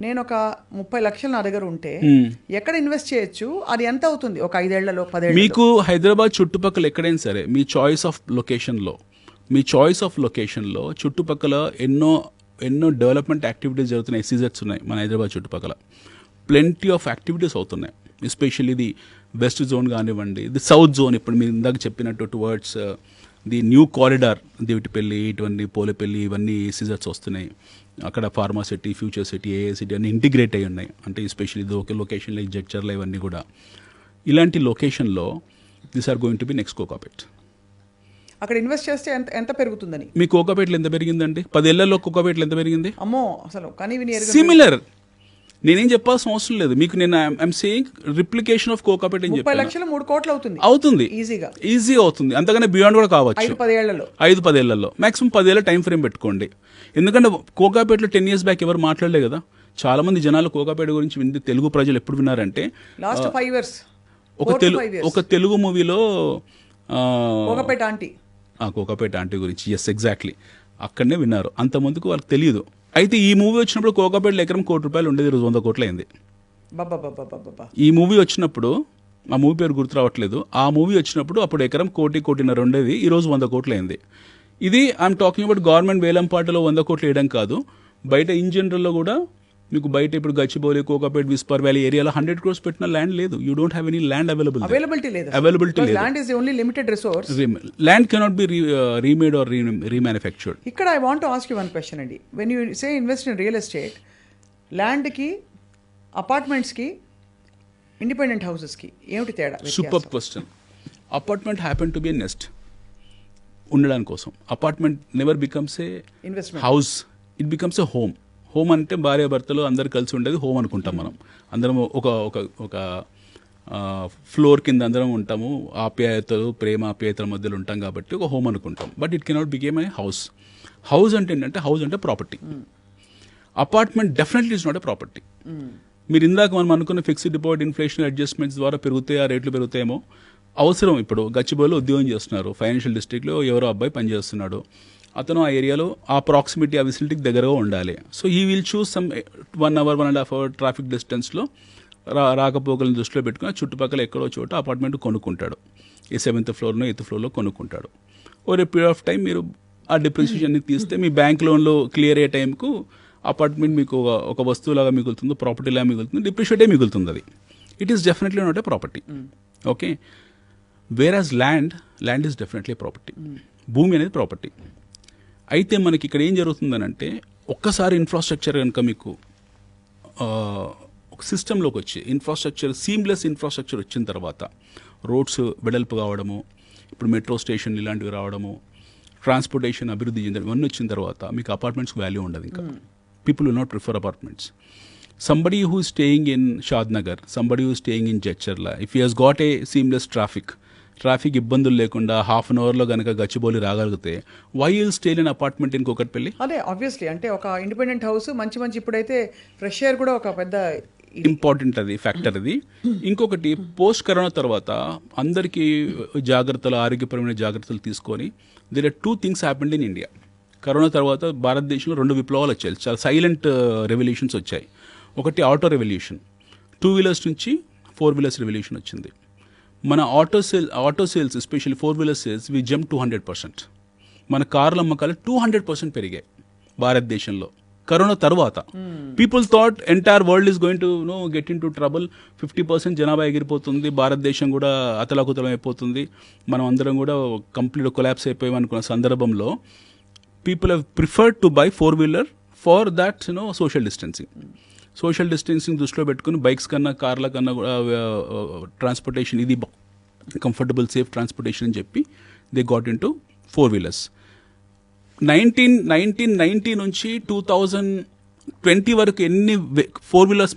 నేను ఒక ముప్పై లక్షలు నా దగ్గర ఉంటే. ఎక్కడ ఇన్వెస్ట్ చేయొచ్చు? అది ఎంత అవుతుంది? ఒక ఐదేళ్ళలో పదేళ్ళు మీకు హైదరాబాద్ చుట్టుపక్కల ఎక్కడైనా సరే మీ చాయిస్ ఆఫ్ లొకేషన్లో మీ చాయిస్ ఆఫ్ లొకేషన్లో చుట్టుపక్కల ఎన్నో ఎన్నో డెవలప్మెంట్ యాక్టివిటీస్ జరుగుతున్నాయి ఎస్సీజెట్స్ ఉన్నాయి మన హైదరాబాద్ చుట్టుపక్కల. ప్లెంటీ ఆఫ్ యాక్టివిటీస్ అవుతున్నాయి. ఎస్పెషల్లీ ఇది వెస్ట్ జోన్ కానివ్వండి ఇది సౌత్ జోన్ ఇప్పుడు మీరు ఇందాక చెప్పినట్టు towards the new corridor Divitipalli ఇటువంటి పోలేపల్లి ఇవన్నీ సీజర్స్ వస్తున్నాయి. అక్కడ pharma city future city AA city అన్ని ఇంటిగ్రేట్ అయి ఉన్నాయి. అంటే ఎస్పెషల్లీ ఇది ఒక లొకేషన్ లైక్ జడ్చర్ల ఇవన్నీ కూడా. ఇలాంటి లొకేషన్లో this are going to be next Kokapet అక్కడ ఇన్వెస్ట్ చేస్తే ఎంత ఎంత పెరుగుతుందని? మీ కోకాపేటలో ఎంత పెరిగిందండి? పదేళ్ళలో కోకాపేటలో ఎంత పెరిగింది? అమ్మో అసలు కానీ సిమిలర్ నేనేం చెప్పాల్సిన అవసరం లేదు. మీకు నేను I'm saying replication of Kokapet అని చెప్పాను. లక్షలు మూడు కోట్లు అవుతుంది. అవుతుంది. ఈజీగా ఈజీ అవుతుంది. అంతకన్నా బియాండ్ కూడా కావచ్చు. ఐదు పదేళ్ళలో. ఐదు పదేళ్ళలో. మాక్సిమం పదేళ్ళ టైం ఫ్రేమ్ పెట్టుకోండి. ఎందుకంటే కోకాపేటలో టెన్ ఇయర్స్ బ్యాక్ ఎవరు మాట్లాడలే కదా. చాలా మంది జనాలు కోకాపేట గురించి వింది. తెలుగు ప్రజలు ఎప్పుడు విన్నారంటే లాస్ట్ ఫైవ్ ఇయర్స్ ఒక తెలుగు ఒక తెలుగు మూవీలో ఒకపేట ఆంటీ కోకాపేట ఆంటీ గురించి. ఎస్ ఎగ్జాక్ట్లీ అక్కడనే విన్నారు. అంతమందికి వాళ్ళకి తెలియదు. అయితే ఈ మూవీ వచ్చినప్పుడు కోకాపేటలో ఎకరం కోటి రూపాయలు ఉండేది రోజు వంద కోట్లు అయింది. ఈ మూవీ వచ్చినప్పుడు ఆ మూవీ పేరు గుర్తు రావట్లేదు ఆ మూవీ వచ్చినప్పుడు అప్పుడు ఎకరం కోటి కోటిన్నర ఉండేది ఈ రోజు వంద కోట్లు అయింది. ఇది ఐఎమ్ టాకింగ్ అబౌట్ గవర్నమెంట్ వేలంపాటలో వంద కోట్లు వేయడం కాదు బయట ఇన్ జనరల్లో కూడా మీకు బయట ఇప్పుడు గచ్చిబౌలి కోకాపేట్ విస్పర్ వ్యాలీ ఏరియాలో హండ్రెడ్ క్రోర్స్ పెట్టిన ల్యాండ్ లేదు. You don't have any land available availability లేదు. అవైలబిలిటీ లేదు. Land is only limited resource land cannot be remade or remanufactured ఇక్కడ I want ask you one question అండి. When you say invest in real estate ల్యాండ్కి అపార్ట్మెంట్స్కి independent హౌసెస్కి ఏమిటి తేడా super question apartment happen to be nest ఉండడానికి కోసం apartment never becomes a investment house it becomes a home home అంటే భార్య భర్తలు అందరు కలిసి ఉండేది హోమ్ అనుకుంటాం మనం. అందరం ఒక ఒక ఒక ఫ్లోర్ కింద అందరం ఉంటాము. ఆప్యాయతలు ప్రేమ ఆప్యాయతల మధ్యలో ఉంటాం కాబట్టి ఒక హోమ్ అనుకుంటాం. But it cannot became a house house అంటే ఏంటంటే హౌస్ అంటే property apartment definitely is not a property మీరు ఇందాక మనం అనుకున్న ఫిక్స్డ్ డిపాజిట్ ఇన్ఫ్లేషన్ అడ్జస్ట్మెంట్స్ ద్వారా పెరుగుతాయి ఆ రేట్లు పెరుగుతాయేమో? అవసరం ఇప్పుడు. గచ్చిబౌలిలో ఉద్యోగం చేస్తున్నారు. ఫైనాన్షియల్ డిస్ట్రిక్ట్లో ఎవరో అబ్బాయి పనిచేస్తున్నాడు. అతను ఆ ఏరియాలో ఆ ప్రాక్సిమిటీ ఆ విసిలిటీకి దగ్గరగా ఉండాలి. సో ఈ will choose some one hour one and half hour traffic డిస్టెన్స్లో రా రాకపోకలను దృష్టిలో పెట్టుకుని చుట్టుపక్కల ఎక్కడో చోట అపార్ట్మెంట్ కొనుక్కుంటాడు. ఈ సెవెంత్ ఫ్లోర్లో ఎయిత్ ఫ్లోర్లో కొనుక్కుంటాడు. Over a period of time మీరు ఆ డిప్రిసియేషన్ని తీస్తే మీ బ్యాంక్ లోన్లో క్లియర్ అయ్యే టైంకు అపార్ట్మెంట్ మీకు ఒక ఒక వస్తువులాగా మిగులుతుంది ప్రాపర్టీలాగా మిగులుతుంది డిప్రిషియేటే మిగులుతుంది అది. It is definitely not a property okay whereas land land is definitely property భూమి అనేది ప్రాపర్టీ అయితే మనకి ఇక్కడ ఏం జరుగుతుందనంటే ఒక్కసారి ఇన్ఫ్రాస్ట్రక్చర్ కనుక మీకు ఒక సిస్టంలోకి వచ్చి ఇన్ఫ్రాస్ట్రక్చర్ సీమ్లెస్ ఇన్ఫ్రాస్ట్రక్చర్ వచ్చిన తర్వాత రోడ్స్ వెడల్పు కావడము ఇప్పుడు మెట్రో స్టేషన్ ఇలాంటివి రావడము ట్రాన్స్పోర్టేషన్ అభివృద్ధి చెందడం ఇవన్నీ వచ్చిన తర్వాత మీకు అపార్ట్మెంట్స్కి వాల్యూ ఉండదు ఇంకా. People will not prefer apartments somebody who staying in Shadnagar somebody who staying in Jadcherla if you has got a seamless traffic traffic ఇబ్బందులు లేకుండా హాఫ్ అన్ అవర్లో కనుక గచ్చిబౌలి రాగలిగితే why will stay in apartment in పెళ్ళి అదే obviously అంటే ఒక independent house మంచి మంచి ఇప్పుడైతే ఫ్రెష్ ఎయిర్ కూడా ఒక పెద్ద ఇంపార్టెంట్ అది ఫ్యాక్టర్ అది ఇంకొకటి పోస్ట్ కరోనా తర్వాత అందరికీ జాగ్రత్తలు ఆరోగ్యపరమైన జాగ్రత్తలు తీసుకొని there are two things happened in India corona తర్వాత భారతదేశంలో రెండు విప్లవాలు వచ్చాయి. చాలా సైలెంట్ రెవల్యూషన్స్ వచ్చాయి. ఒకటి ఆటో రెవల్యూషన్ టూ వీలర్స్ నుంచి ఫోర్ వీలర్స్ రెవల్యూషన్ వచ్చింది. మన auto sale auto sales especially four wheeler sales we jump two hundred percent మన కార్ల అమ్మకాలు టూ హండ్రెడ్ పర్సెంట్ పెరిగాయి భారతదేశంలో. కరోనా తర్వాత. People thought entire world is going to no get into trouble fifty percent జనాభా ఎగిరిపోతుంది. భారతదేశం కూడా అతలాకుతలం అయిపోతుంది. మనం అందరం కూడా కంప్లీట్ కొలాప్స్ అయిపోయాం అనుకున్న సందర్భంలో people have preferred to buy four wheeler for that no social distancing social distancing దృష్టిలో పెట్టుకుని బైక్స్ కన్నా కార్ల కన్నా కూడా ట్రాన్స్పోర్టేషన్ ఇది కంఫర్టబుల్ సేఫ్ ట్రాన్స్పోర్టేషన్ అని చెప్పి they got into four wheelers nineteen nineteen ninety నుంచి టూ థౌజండ్ ట్వంటీ వరకు ఎన్ని ఫోర్ వీలర్స్